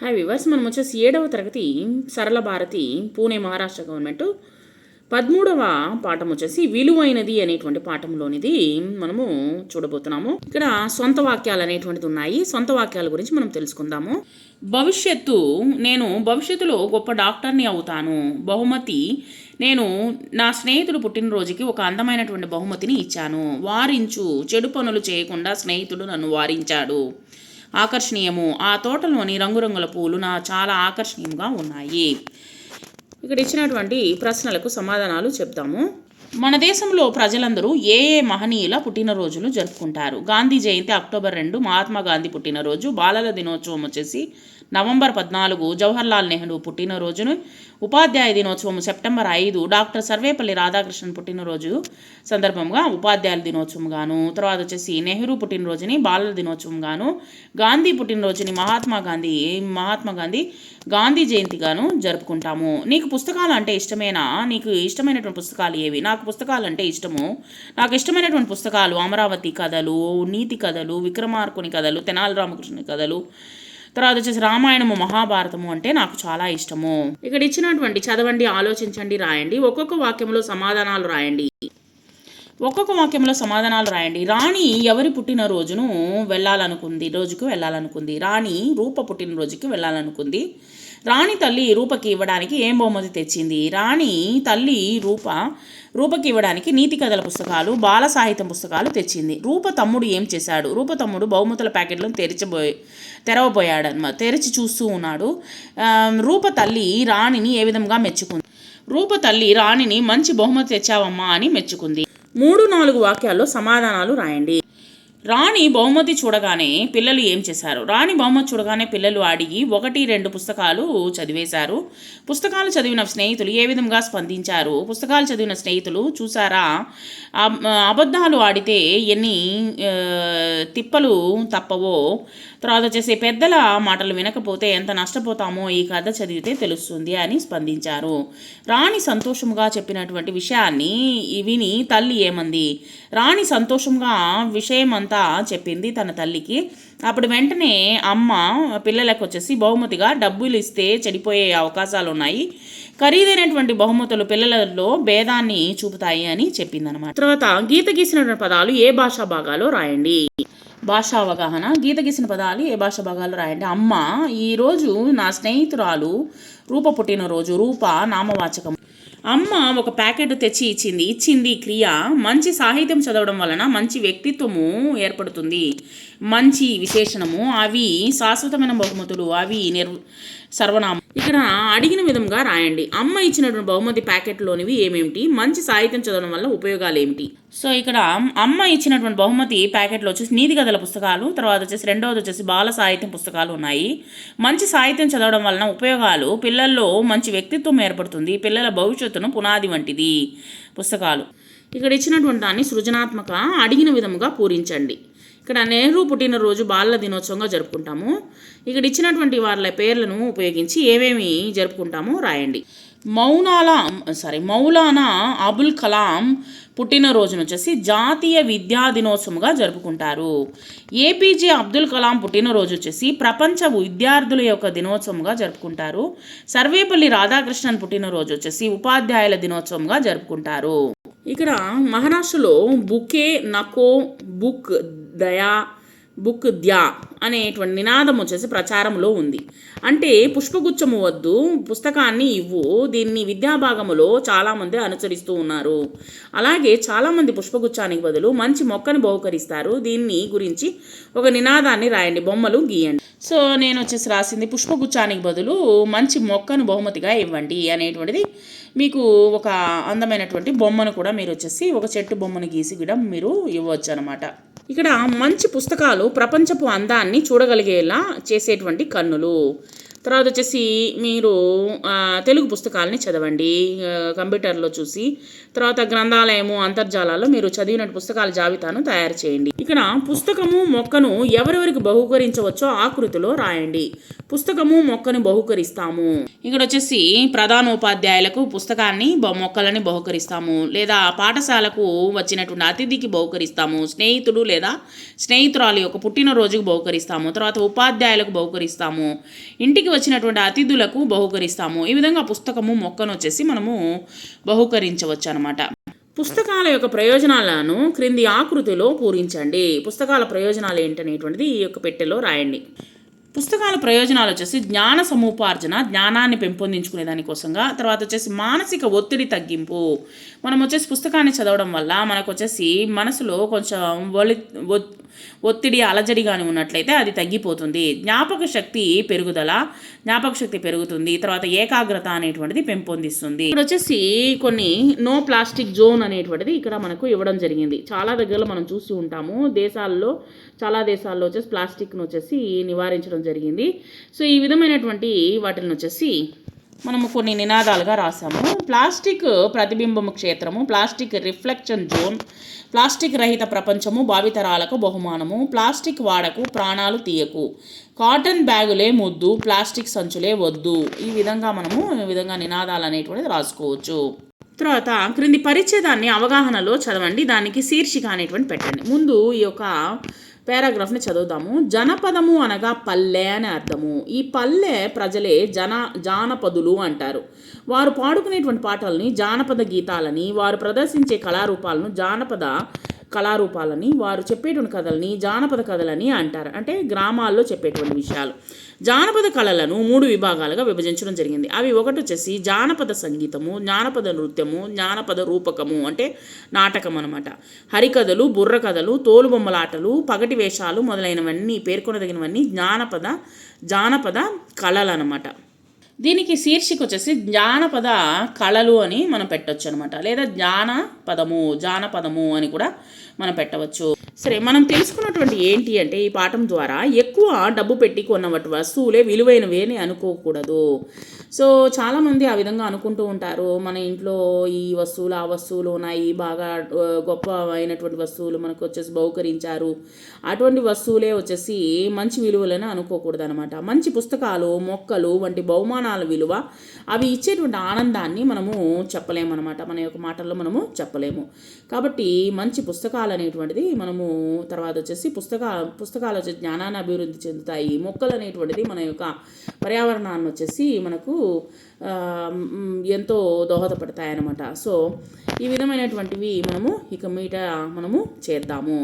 Hi viewers మనం వచ్చేసి ఏడవ తరగతి సరళ భారతి పూణే మహారాష్ట్ర గవర్నమెంట్ పదమూడవ పాఠం వచ్చేసి విలువైనది అనేటువంటి పాఠంలోనిది మనము చూడబోతున్నాము. ఇక్కడ సొంత వాక్యాలు అనేటువంటిది ఉన్నాయి. సొంత వాక్యాల గురించి మనం తెలుసుకుందాము. భవిష్యత్తు నేను భవిష్యత్తులో గొప్ప డాక్టర్ని అవుతాను. బహుమతి నేను నా స్నేహితుడు పుట్టినరోజుకి ఒక అందమైనటువంటి బహుమతిని ఇచ్చాను. వారించు చెడు పనులు చేయకుండా స్నేహితుడు నన్ను వారించాడు. ఆకర్షణీయము. ఆ తోటలోని రంగురంగుల పూలు నా చాలా ఆకర్షణీయంగా ఉన్నాయి. ఇక్కడ ఇచ్చినటువంటి ప్రశ్నలకు సమాధానాలు చెప్తాము మన దేశంలో ప్రజలందరూ ఏ ఏ మహనీయుల పుట్టినరోజులు జరుపుకుంటారు? గాంధీ జయంతి అక్టోబర్ రెండు మహాత్మా గాంధీ పుట్టినరోజు బాలల దినోత్సవం వచ్చేసి నవంబర్ పద్నాలుగు జవహర్లాల్ నెహ్రూ పుట్టినరోజును ఉపాధ్యాయ దినోత్సవం సెప్టెంబర్ ఐదు డాక్టర్ సర్వేపల్లి రాధాకృష్ణన్ పుట్టినరోజు సందర్భంగా ఉపాధ్యాయుల దినోత్సవం గాను తర్వాత వచ్చేసి నెహ్రూ పుట్టినరోజుని బాలల దినోత్సవం గాను గాంధీ పుట్టినరోజుని మహాత్మా గాంధీ మహాత్మా గాంధీ గాంధీ జయంతిగాను జరుపుకుంటాము. నీకు పుస్తకాలు అంటే ఇష్టమేనా? నీకు ఇష్టమైనటువంటి పుస్తకాలు ఏవి? నాకు పుస్తకాలు అంటే ఇష్టము. నాకు ఇష్టమైనటువంటి పుస్తకాలు అమరావతి కథలు నీతి కథలు విక్రమార్కుని కథలు తెనాలి రామకృష్ణ కథలు తర్వాత వచ్చేసి రామాయణము మహాభారతము అంటే నాకు చాలా ఇష్టము. ఇక్కడ ఇచ్చినటువంటి చదవండి ఆలోచించండి రాయండి. ఒక్కొక్క వాక్యంలో సమాధానాలు రాయండి. ఒక్కొక్క వాక్యంలో సమాధానాలు రాయండి. రాణి ఎవరి పుట్టినరోజును వెళ్ళాలనుకుంది? రోజుకు వెళ్ళాలనుకుంది. రాణి రూప పుట్టినరోజుకి వెళ్ళాలనుకుంది. రాణి తల్లి రూపకి ఇవ్వడానికి ఏం బహుమతి తెచ్చింది? రాణి తల్లి రూప రూపకి ఇవ్వడానికి నీతి కథల పుస్తకాలు బాల సాహిత్యం పుస్తకాలు తెచ్చింది. రూప తమ్ముడు ఏం చేశాడు? రూప తమ్ముడు బహుమతుల ప్యాకెట్లను తెరిచిపోయి తెరవబోయాడు అనమాట తెరిచి చూస్తూ ఉన్నాడు. రూప తల్లి రాణిని ఏ విధంగా మెచ్చుకుంది? రూప తల్లి రాణిని మంచి బహుమతి తెచ్చావమ్మా అని మెచ్చుకుంది. మూడు నాలుగు వాక్యాల్లో సమాధానాలు రాయండి. రాణి బహుమతి చూడగానే పిల్లలు ఏం చేశారు? రాణి బహుమతి చూడగానే పిల్లలు అడిగి ఒకటి రెండు పుస్తకాలు చదివేశారు. పుస్తకాలు చదివిన స్నేహితులు ఏ విధంగా స్పందించారు? పుస్తకాలు చదివిన స్నేహితులు చూసారా అబ్- అబద్ధాలు ఆడితే ఎన్ని తిప్పలు తప్పవో? తర్వాత వచ్చేసి పెద్దల మాటలు వినకపోతే ఎంత నష్టపోతామో ఈ కథ చదివితే తెలుస్తుంది అని స్పందించారు. రాణి సంతోషముగా చెప్పినటువంటి విషయాన్ని విని తల్లి ఏమంది? రాణి సంతోషంగా విషయమంతా చెప్పింది తన తల్లికి. అప్పుడు వెంటనే అమ్మ పిల్లలకు వచ్చేసి బహుమతిగా డబ్బులు ఇస్తే చెడిపోయే అవకాశాలు ఉన్నాయి ఖరీదైనటువంటి బహుమతులు పిల్లలలో భేదాన్ని చూపుతాయి అని చెప్పిందనమాట తర్వాత గీత గీసినటువంటి పదాలు ఏ భాషా భాగాలో రాయండి. భాషా అవగాహన. గీత గీసిన పదాలు ఏ భాష భాగాలు రాయండి. అమ్మ ఈరోజు నా స్నేహితురాలు రూప పుట్టినరోజు. రూప నామవాచకం అమ్మ ఒక ప్యాకెట్ తెచ్చి ఇచ్చింది. ఇచ్చింది క్రియ. మంచి సాహిత్యం చదవడం వలన మంచి వ్యక్తిత్వము ఏర్పడుతుంది. మంచి విశేషణము. అవి శాశ్వతమైన బహుమతులు. అవి నిర్ సర్వనామం. ఇక్కడ అడిగిన విధంగా రాయండి. అమ్మ ఇచ్చినటువంటి బహుమతి ప్యాకెట్లోనివి ఏమేమిటి? మంచి సాహిత్యం చదవడం వల్ల ఉపయోగాలు ఏమిటి సో ఇక్కడ అమ్మ ఇచ్చినటువంటి బహుమతి ప్యాకెట్లో వచ్చేసి నీతి కథల పుస్తకాలు తర్వాత వచ్చేసి రెండవది వచ్చేసి బాల సాహిత్యం పుస్తకాలు ఉన్నాయి. మంచి సాహిత్యం చదవడం వలన ఉపయోగాలు పిల్లల్లో మంచి వ్యక్తిత్వం ఏర్పడుతుంది. పిల్లల భవిష్యత్తును పునాది వంటిది పుస్తకాలు. ఇక్కడ ఇచ్చినటువంటి దాన్ని సృజనాత్మక అడిగిన విధముగా పూరించండి. ఇక్కడ నెహ్రూ పుట్టినరోజు బాలల దినోత్సవంగా జరుపుకుంటాము. ఇక్కడ ఇచ్చినటువంటి వాళ్ళ పేర్లను ఉపయోగించి ఏమేమి జరుపుకుంటామో రాయండి. మౌనాలా సారీ మౌలానా అబుల్ కలాం పుట్టినరోజును వచ్చేసి జాతీయ విద్యా దినోత్సవంగా జరుపుకుంటారు. ఏపీజే అబ్దుల్ కలాం పుట్టినరోజు వచ్చేసి ప్రపంచ విద్యార్థుల యొక్క దినోత్సవంగా జరుపుకుంటారు. సర్వేపల్లి రాధాకృష్ణన్ పుట్టినరోజు వచ్చేసి ఉపాధ్యాయుల దినోత్సవంగా జరుపుకుంటారు. ఇక్కడ మహారాష్ట్రలో బుకే నకో బుక్ దయా బుక్ ద్యా అనేటువంటి నినాదం వచ్చేసి ప్రచారంలో ఉంది. అంటే పుష్పగుచ్చము వద్దు పుస్తకాన్ని ఇవ్వు దీన్ని విద్యాభాగములో చాలామంది అనుసరిస్తూ ఉన్నారు. అలాగే చాలామంది పుష్పగుచ్చానికి బదులు మంచి మొక్కని బహుకరిస్తారు. దీన్ని గురించి ఒక నినాదాన్ని రాయండి బొమ్మలు గీయండి. సో నేను వచ్చేసి రాసింది పుష్పగుచ్చానికి బదులు మంచి మొక్కను బహుమతిగా ఇవ్వండి అనేటువంటిది మీకు ఒక అందమైనటువంటి బొమ్మను కూడా మీరు వచ్చేసి ఒక చెట్టు బొమ్మను గీసి కూడా మీరు ఇవ్వచ్చు అనమాట ఇక్కడ మంచి పుస్తకాలు ప్రపంచపు అందాన్ని చూడగలిగేలా చేసేటువంటి కన్నులు. తర్వాత వచ్చేసి మీరు తెలుగు పుస్తకాలని చదవండి కంప్యూటర్లో చూసి. తర్వాత గ్రంథాలయము అంతర్జాలాల్లో మీరు చదివిన పుస్తకాల జాబితాను తయారు చేయండి. ఇక్కడ పుస్తకము మొక్కను ఎవరెవరికి బహుకరించవచ్చో ఆకృతిలో రాయండి. పుస్తకము మొక్కను బహుకరిస్తాము. ఇక్కడ వచ్చేసి ప్రధాన ఉపాధ్యాయులకు పుస్తకాన్ని మొక్కలని బహుకరిస్తాము. లేదా పాఠశాలకు వచ్చినటువంటి అతిథికి బహుకరిస్తాము. స్నేహితుడు లేదా స్నేహితురాలు యొక్క పుట్టినరోజుకు బహుకరిస్తాము. తర్వాత ఉపాధ్యాయులకు బహుకరిస్తాము. ఇంటికి వచ్చినటువంటి అతిథులకు బహుకరిస్తాము. ఈ విధంగా పుస్తకము మొక్కను వచ్చేసి మనము బహుకరించవచ్చు అనమాట పుస్తకాల యొక్క ప్రయోజనాలను క్రింది ఆకృతిలో పూరించండి. పుస్తకాల ప్రయోజనాలు ఏంటనేటువంటిది ఈ యొక్క పెట్టెలో రాయండి. పుస్తకాల ప్రయోజనాలు వచ్చేసి జ్ఞాన సముపార్జన జ్ఞానాన్ని పెంపొందించుకునే దానికోసంగా తర్వాత వచ్చేసి మానసిక ఒత్తిడి తగ్గింపు. మనం వచ్చేసి పుస్తకాన్ని చదవడం వల్ల మనకు వచ్చేసి మనసులో కొంచెం ఒలి ఒత్తిడి అలజడి కానీ ఉన్నట్లయితే అది తగ్గిపోతుంది. జ్ఞాపక శక్తి పెరుగుదల జ్ఞాపక శక్తి పెరుగుతుంది. తర్వాత ఏకాగ్రత అనేటువంటిది పెంపొందిస్తుంది. ఇక్కడ వచ్చేసి కొన్ని నో ప్లాస్టిక్ జోన్ అనేటువంటిది ఇక్కడ మనకు ఇవ్వడం జరిగింది. చాలా దగ్గరలో మనం చూస్తూ ఉంటాము. దేశాల్లో చాలా దేశాల్లో వచ్చేసి ప్లాస్టిక్ను వచ్చేసి నివారించడం జరిగింది. సో ఈ విధమైనటువంటి వాటిని వచ్చేసి మనము కొన్ని నినాదాలుగా రాసాము. ప్లాస్టిక్ ప్రతిబింబము క్షేత్రము ప్లాస్టిక్ రిఫ్లెక్షన్ జోన్ ప్లాస్టిక్ రహిత ప్రపంచము భావితరాలకు బహుమానము ప్లాస్టిక్ వాడకు ప్రాణాలు తీయకు కాటన్ బ్యాగులే ముద్దు ప్లాస్టిక్ సంచులే వద్దు. ఈ విధంగా మనము ఈ విధంగా నినాదాలు అనేటువంటిది రాసుకోవచ్చు. తర్వాత క్రింది పరిచ్ఛేదాన్ని అవగాహనలో చదవండి. దానికి శీర్షిక అనేటువంటి పెట్టండి. ముందు ఈ యొక్క పారాగ్రాఫ్ని చదువుదాము. జనపదము అనగా పల్లె అని అర్థము. ఈ పల్లె ప్రజలే జన జానపదులు అంటారు. వారు పాడుకునేటువంటి పాటల్ని జానపద గీతాలని వారు ప్రదర్శించే కళారూపాలను జానపద కళారూపాలని వారు చెప్పేటువంటి కథలని జానపద కథలని అంటారు. అంటే గ్రామాల్లో చెప్పేటువంటి విషయాలు. జానపద కళలను మూడు విభాగాలుగా విభజించడం జరిగింది. అవి ఒకటి వచ్చేసి జానపద సంగీతము జానపద నృత్యము జానపద రూపకము అంటే నాటకం అనమాట హరికథలు బుర్రకథలు తోలుబొమ్మలాటలు పగటి వేషాలు మొదలైనవన్నీ పేర్కొనదగినవన్నీ జానపద జానపద కళలు అనమాట దీనికి శీర్షిక వచ్చేసి జానపద కళలు అని మనం పెట్టొచ్చు అనమాట లేదా పదము జానపదము అని కూడా మనం పెట్టవచ్చు. సరే మనం తెలుసుకున్నటువంటి ఏంటి అంటే ఈ పాఠం ద్వారా ఎక్కువ డబ్బు పెట్టి కొన్నటువంటి వస్తువులే విలువైనవి అని అనుకోకూడదు. సో చాలామంది ఆ విధంగా అనుకుంటూ ఉంటారు. మన ఇంట్లో ఈ వస్తువులు ఆ వస్తువులు ఉన్నాయి బాగా గొప్ప అయినటువంటి వస్తువులు మనకు వచ్చేసి బహుకరించారు. అటువంటి వస్తువులే వచ్చేసి మంచి విలువలని అనుకోకూడదు అనమాట మంచి పుస్తకాలు మొక్కలు వంటి బహుమానాల విలువ అవి ఇచ్చేటువంటి ఆనందాన్ని మనము చెప్పలేమన్నమాట. మన యొక్క మాటల్లో మనము చెప్పలేము. కాబట్టి మంచి పుస్తకాలు అనేటువంటిది మనము తర్వాత వచ్చేసి పుస్తక పుస్తకాలు వచ్చేసి జ్ఞానాన్ని అభివృద్ధి చెందుతాయి. మొక్కలు అనేటువంటిది మన యొక్క పర్యావరణాన్ని వచ్చేసి మనకు ఎంతో దోహదపడతాయి అన్నమాట సో ఈ విధమైనటువంటివి మనము ఇక మీట మనము చేద్దాము.